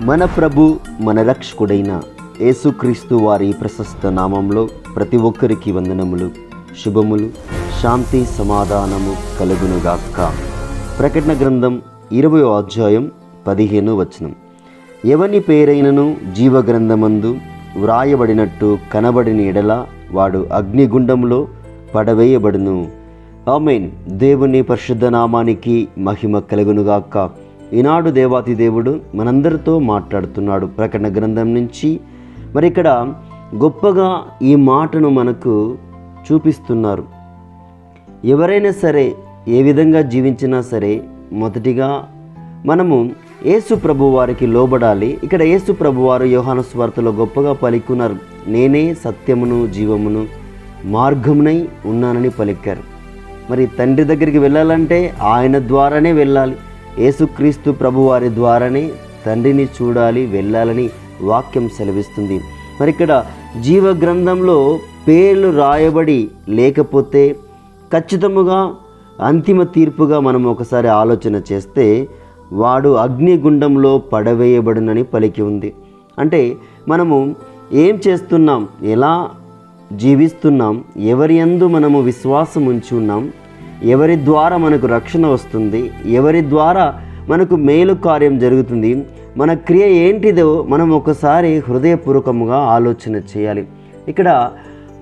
మన ప్రభు మన రక్షకుడైన యేసుక్రీస్తు వారి ప్రశస్త నామంలో ప్రతి ఒక్కరికి వందనములు శుభములు శాంతి సమాధానము కలుగునుగాక. ప్రకటన గ్రంథం ఇరవయో అధ్యాయం పదిహేను వచనం. ఎవని పేరైనను జీవగ్రంథమందు వ్రాయబడినట్టు కనబడిన ఎడల వాడు అగ్నిగుండంలో పడవేయబడును. ఆమెన్. దేవుని పరిశుద్ధ నామానికి మహిమ కలుగునుగాక. ఈనాడు దేవాతి దేవుడు మనందరితో మాట్లాడుతున్నాడు. ప్రకటన గ్రంథం నుంచి మరి ఇక్కడ గొప్పగా ఈ మాటను మనకు చూపిస్తున్నారు. ఎవరైనా సరే ఏ విధంగా జీవించినా సరే మొదటిగా మనము యేసు ప్రభు వారికి లోబడాలి. ఇక్కడ యేసు ప్రభు వారు యోహానుస్వార్తలో గొప్పగా పలికున్నారు. నేనే సత్యమును జీవమును మార్గమునై ఉన్నానని పలికారు. మరి తండ్రి దగ్గరికి వెళ్ళాలంటే ఆయన ద్వారానే వెళ్ళాలి. యేసుక్రీస్తు ప్రభువారి ద్వారానే తండ్రిని చూడాలి వెళ్ళాలని వాక్యం సెలవిస్తుంది. మరి ఇక్కడ జీవ గ్రంథంలో పేర్లు రాయబడి లేకపోతే ఖచ్చితముగా అంతిమ తీర్పుగా మనం ఒకసారి ఆలోచన చేస్తే వాడు అగ్నిగుండంలో పడవేయబడునని పలికి ఉంది. అంటే మనము ఏం చేస్తున్నాం ఎలా జీవిస్తున్నాం ఎవరి ఎందు మనము విశ్వాసం ఉంచి ఉన్నాం ఎవరి ద్వారా మనకు రక్షణ వస్తుంది ఎవరి ద్వారా మనకు మేలు కార్యం జరుగుతుంది మన క్రియ ఏంటిదో మనం ఒకసారి హృదయపూర్వకంగా ఆలోచన చేయాలి. ఇక్కడ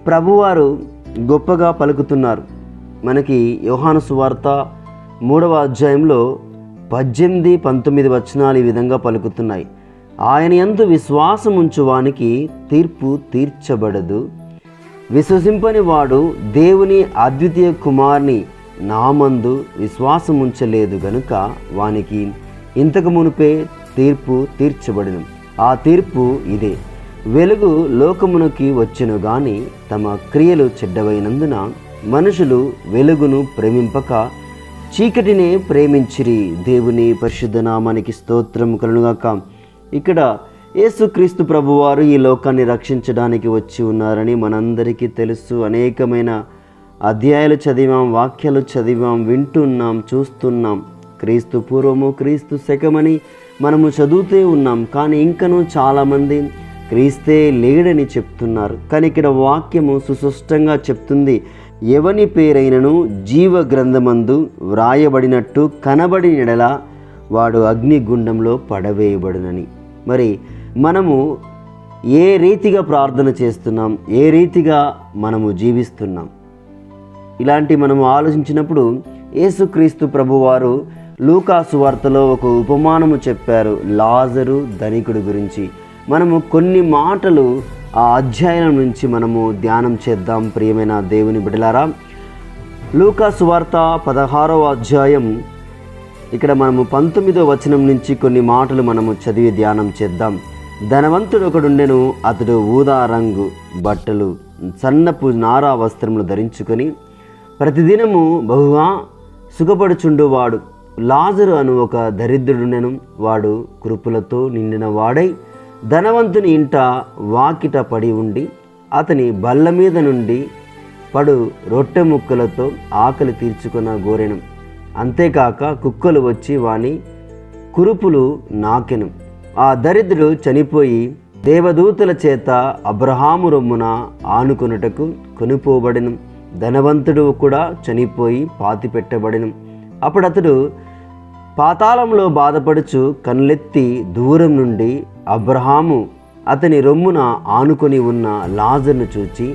ప్రభువారు గొప్పగా పలుకుతున్నారు. మనకి యోహాను సువార్త మూడవ అధ్యాయంలో పద్దెనిమిది పంతొమ్మిది వచనాలు ఈ విధంగా పలుకుతున్నాయి. ఆయన ఎందు విశ్వాసం ఉంచువానికి తీర్పు తీర్చబడదు. విశ్వసింపని వాడు దేవుని అద్వితీయ కుమార్ని నామందు విశ్వాసం ఉంచలేదు గనుక వానికి ఇంతకు మునిపే తీర్పు తీర్చబడిన. ఆ తీర్పు ఇదే. వెలుగు లోకమునకి వచ్చును గాని తమ క్రియలు చెడ్డవైనందున మనుషులు వెలుగును ప్రేమింపక చీకటినే ప్రేమించిరి. దేవుని పరిశుద్ధ నామానికి స్తోత్రం కలుగాక ఇక్కడ యేసుక్రీస్తు ప్రభువారు ఈ లోకాన్ని రక్షించడానికి వచ్చి ఉన్నారని మనందరికీ తెలుసు. అనేకమైన అధ్యాయాలు చదివాం వాక్యాలు చదివాం వింటున్నాం చూస్తున్నాం. క్రీస్తు పూర్వము క్రీస్తు శకమని మనము చదువుతూ ఉన్నాం. కానీ ఇంకనూ చాలామంది క్రీస్తే లేడని చెప్తున్నారు. కానీ ఇక్కడ వాక్యము సుస్పష్టంగా చెప్తుంది. ఎవని పేరైనను జీవ గ్రంథమందు వ్రాయబడినట్టు కనబడిన ఎడల వాడు అగ్నిగుండంలో పడవేయబడునని. మరి మనము ఏ రీతిగా ప్రార్థన చేస్తున్నాం? ఏ రీతిగా మనము జీవిస్తున్నాం? ఇలాంటి మనము ఆలోచించినప్పుడు యేసుక్రీస్తు ప్రభువారు లూకాసు వార్తలో ఒక ఉపమానము చెప్పారు లాజరు ధనికుడు గురించి. మనము కొన్ని మాటలు ఆ అధ్యయనం నుంచి మనము ధ్యానం చేద్దాం ప్రియమైన దేవుని బిడలారా లూకాసు వార్త పదహారవ అధ్యాయం. ఇక్కడ మనము పంతొమ్మిదో వచనం నుంచి కొన్ని మాటలు మనము చదివి ధ్యానం చేద్దాం. ధనవంతుడు ఒకడుండెను అతడు ఊదా రంగు బట్టలు సన్నపు నారా వస్త్రములు ధరించుకొని ప్రతిదినము బహుగా సుఖపడుచుండువాడు. లాజరు అను ఒక దరిద్రుడునను వాడు కృపులతో నిండిన వాడై ధనవంతుని ఇంట వాకిట పడి ఉండి అతని బల్ల మీద నుండి పడు రొట్టె ముక్కలతో ఆకలి తీర్చుకున్న గోరెను. అంతేకాక కుక్కలు వచ్చి వాని కురుపులు నాకెను. ఆ దరిద్రుడు చనిపోయి దేవదూతల చేత అబ్రహాము రొమ్మున ఆనుకొనుటకు కొనుపోబడిను. ధనవంతుడు కూడా చనిపోయి పాతి పెట్టబడిను. అప్పుడు అతడు పాతాళంలో బాధపడుచు కళ్ళెత్తి దూరం నుండి అబ్రహాము అతని రొమ్మున ఆనుకొని ఉన్న లాజర్ను చూచి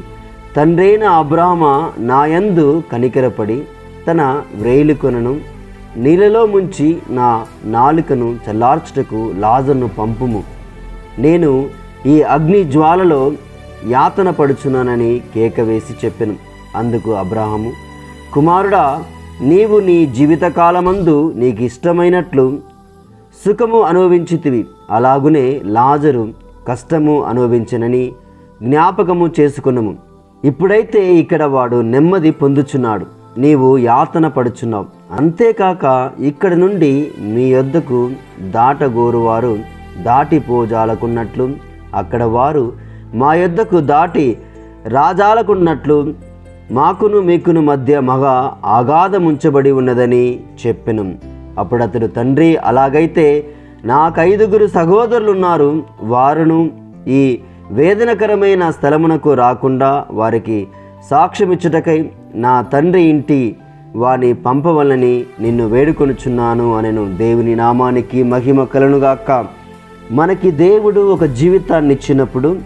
తండ్రైన అబ్రహమ నాయందు కనికరపడి తన వ్రేలుకొనను నీళ్ళలో ముంచి నా నాలుకను చల్లార్చుటకు లాజర్ను పంపుము. నేను ఈ అగ్ని జ్వాలలో యాతన పడుచున్నానని కేక వేసి చెప్పాను. అందుకు అబ్రాహము కుమారుడా నీవు నీ జీవితకాలమందు నీకు ఇష్టమైనట్లు సుఖము అనుభవించితివి. అలాగునే లాజరు కష్టము అనుభవించనని జ్ఞాపకము చేసుకున్నాము ఇప్పుడైతే ఇక్కడ వాడు నెమ్మది పొందుచున్నాడు. నీవు యాతన పడుచున్నావు. అంతేకాక ఇక్కడ నుండి మీ యొద్దకు దాటగోరువారు దాటిపోజాలకున్నట్లు అక్కడ వారు మా యొద్దకు దాటి రాజాలకున్నట్లు మాకును మీకును మధ్య మగ ఆగాధముంచబడి ఉన్నదని చెప్పెను. అప్పుడు అతడు తండ్రి అలాగైతే నాకు ఐదుగురు సహోదరులు ఉన్నారు వారును ఈ వేదనకరమైన స్థలమునకు రాకుండా వారికి సాక్ష్యమిచ్చుటకై నా తండ్రి ఇంటి వాని పంపవలని నిన్ను వేడుకొనుచున్నాను అనెను. దేవుని నామానికి మహిమ కలనుగాక మనకి దేవుడు ఒక జీవితాన్ని ఇచ్చినప్పుడు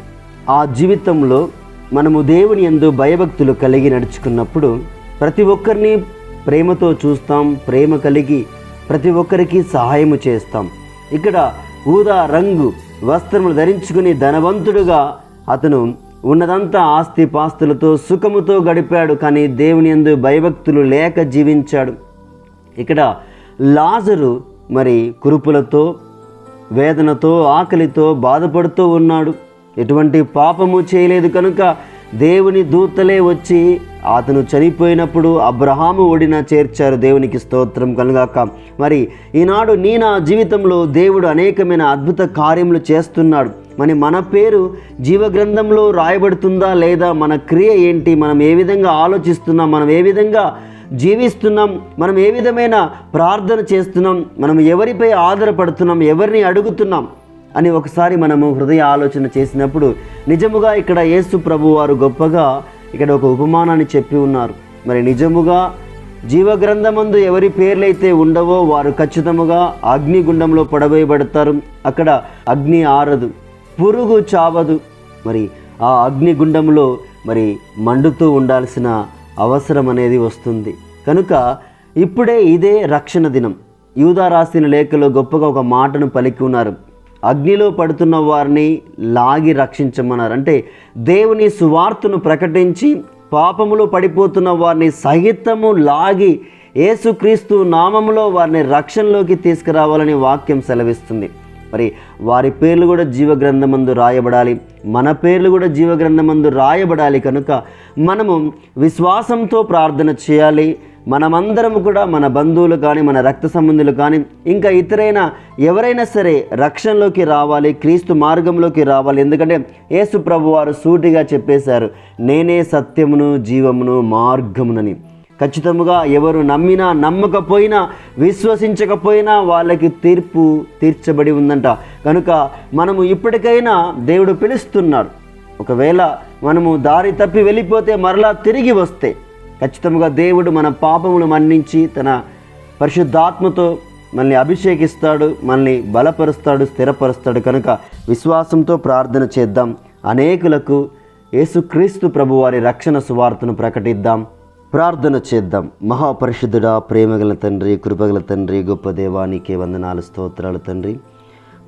ఆ జీవితంలో మనము దేవుని యందు భయభక్తులు కలిగి నడుచుకున్నప్పుడు ప్రతి ఒక్కరిని ప్రేమతో చూస్తాం ప్రేమ కలిగి ప్రతి ఒక్కరికి సహాయము చేస్తాం. ఇక్కడ ఊదా రంగు వస్త్రములు ధరించుకుని ధనవంతుడుగా అతను ఉన్నదంతా ఆస్తి పాస్తులతో సుఖముతో గడిపాడు కానీ దేవుని యందు భయభక్తులు లేక జీవించాడు. ఇక్కడ లాజరు మరి కురుపులతో వేదనతో ఆకలితో బాధపడుతూ ఉన్నాడు. ఎటువంటి పాపము చేయలేదు కనుక దేవుని దూతలే వచ్చి అతను చనిపోయినప్పుడు అబ్రహాము ఒడిన చేర్చారు. దేవునికి స్తోత్రం కనుగాక మరి ఈనాడు నీ నా జీవితంలో దేవుడు అనేకమైన అద్భుత కార్యములు చేస్తున్నాడు. మరి మన పేరు జీవగ్రంథంలో రాయబడుతుందా లేదా? మన క్రియ ఏంటి? మనం ఏ విధంగా ఆలోచిస్తున్నాం? మనం ఏ విధంగా జీవిస్తున్నాం? మనం ఏ విధమైన ప్రార్థన చేస్తున్నాం? మనం ఎవరిపై ఆధారపడుతున్నాం? ఎవరిని అడుగుతున్నాం? అని ఒకసారి మనము హృదయ ఆలోచన చేసినప్పుడు నిజముగా ఇక్కడ యేసు ప్రభు వారు గొప్పగా ఇక్కడ ఒక ఉపమానాన్ని చెప్పి ఉన్నారు. మరి నిజముగా జీవగ్రంథమందు ఎవరి పేర్లైతే ఉండవో వారు ఖచ్చితముగా అగ్నిగుండంలో పడవేయబడతారు. అక్కడ అగ్ని ఆరదు పురుగు చావదు. మరి ఆ అగ్నిగుండంలో మరి మండుతూ ఉండాల్సిన అవసరం అనేది వస్తుంది. కనుక ఇప్పుడే ఇదే రక్షణ దినం. యూదా రాసిన లేఖలో గొప్పగా ఒక మాటను పలికి ఉన్నారు. అగ్నిలో పడుతున్న వారిని లాగి రక్షించమన్నారు. అంటే దేవుని సువార్తను ప్రకటించి పాపములో పడిపోతున్న వారిని సహితము లాగి యేసుక్రీస్తు నామములో వారిని రక్షణలోకి తీసుకురావాలని వాక్యం సెలవిస్తుంది. మరి వారి పేర్లు కూడా జీవగ్రంథమందు రాయబడాలి. మన పేర్లు కూడా జీవగ్రంథమందు రాయబడాలి కనుక మనము విశ్వాసంతో ప్రార్థన చేయాలి. మనమందరం కూడా మన బంధువులు కానీ మన రక్త సంబంధులు కానీ ఇంకా ఇతరైన ఎవరైనా సరే రక్షణలోకి రావాలి క్రీస్తు మార్గంలోకి రావాలి. ఎందుకంటే యేసు ప్రభు వారు సూటిగా చెప్పేశారు నేనే సత్యమును జీవమును మార్గమునని. ఖచ్చితముగా ఎవరు నమ్మినా నమ్మకపోయినా విశ్వసించకపోయినా వాళ్ళకి తీర్పు తీర్చబడి ఉందంట. కనుక మనము ఇప్పటికైనా దేవుడు పిలుస్తున్నాడు. ఒకవేళ మనము దారి తప్పి వెళ్ళిపోతే మరలా తిరిగి వస్తే ఖచ్చితంగా దేవుడు మన పాపములు మన్నించి తన పరిశుద్ధాత్మతో మనల్ని అభిషేకిస్తాడు మనల్ని బలపరుస్తాడు స్థిరపరుస్తాడు. కనుక విశ్వాసంతో ప్రార్థన చేద్దాం. అనేకులకు యేసుక్రీస్తు ప్రభువారి రక్షణ సువార్తను ప్రకటిద్దాం. ప్రార్థన చేద్దాం. మహాపరిశుద్ధుడా ప్రేమగల తండ్రి కృపగల తండ్రి గొప్ప దేవానికి వందనాలు స్తోత్రాలు తండ్రి.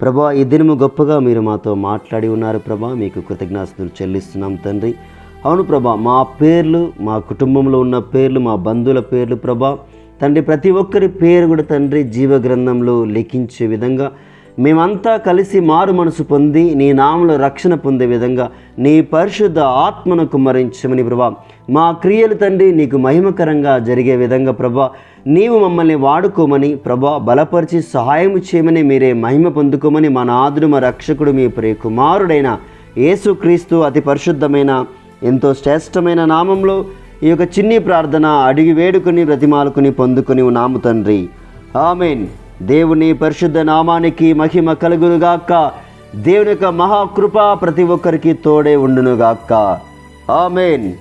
ప్రభా ఈ దినము గొప్పగా మీరు మాతో మాట్లాడి ఉన్నారు. ప్రభా మీకు కృతజ్ఞాస్తులు చెల్లిస్తున్నాం తండ్రి. అవును ప్రభా మా పేర్లు మా కుటుంబంలో ఉన్న పేర్లు మా బంధువుల పేర్లు ప్రభా తండ్రి ప్రతి ఒక్కరి పేరు కూడా తండ్రి జీవ గ్రంథంలో లిఖించే విధంగా మేమంతా కలిసి మారు మనసు పొంది నీ నామలో రక్షణ పొందే విధంగా నీ పరిశుద్ధ ఆత్మను కుమ్మరించమని ప్రభా మా క్రియలు తండ్రి నీకు మహిమకరంగా జరిగే విధంగా ప్రభా నీవు మమ్మల్ని వాడుకోమని ప్రభా బలపరిచి సహాయం చేయమని మీరే మహిమ పొందుకోమని మా నాదుడు మా రక్షకుడు మీ ప్రియ కుమారుడైన యేసుక్రీస్తు అతి పరిశుద్ధమైన ఎంతో శ్రేష్టమైన నామంలో ఈ యొక్క చిన్ని ప్రార్థన అడిగి వేడుకొని బ్రతిమాలుకుని పొందుకుని నాము తండ్రి. ఆమెన్. దేవుని పరిశుద్ధ నామానికి మహిమ కలుగునుగాక. దేవుని యొక్క మహాకృప ప్రతి ఒక్కరికి తోడే ఉండునుగాక. ఆమెన్.